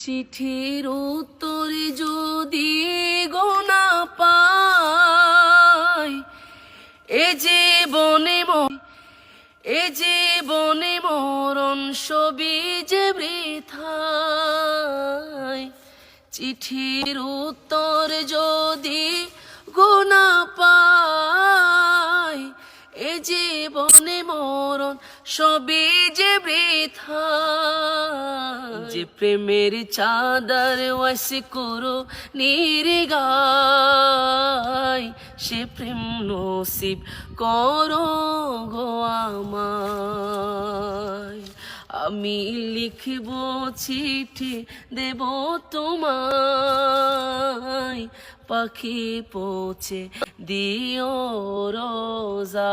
চিঠির উত্তর যদি গোনা পাই, এ যে ম- এ জীবনে মরণ সবই যে বৃথায় চিঠির উত্তর যদি গোনা পাই, এ যে বনে মরণ সবই যে বৃথা যে প্রেমের চাঁদার ওয়াসি করো নিরিগাই সে প্রেম নসিব করো গো আমায় আমি লিখব চিঠি দেব তোমায় পাখি পৌঁছে দিও আমি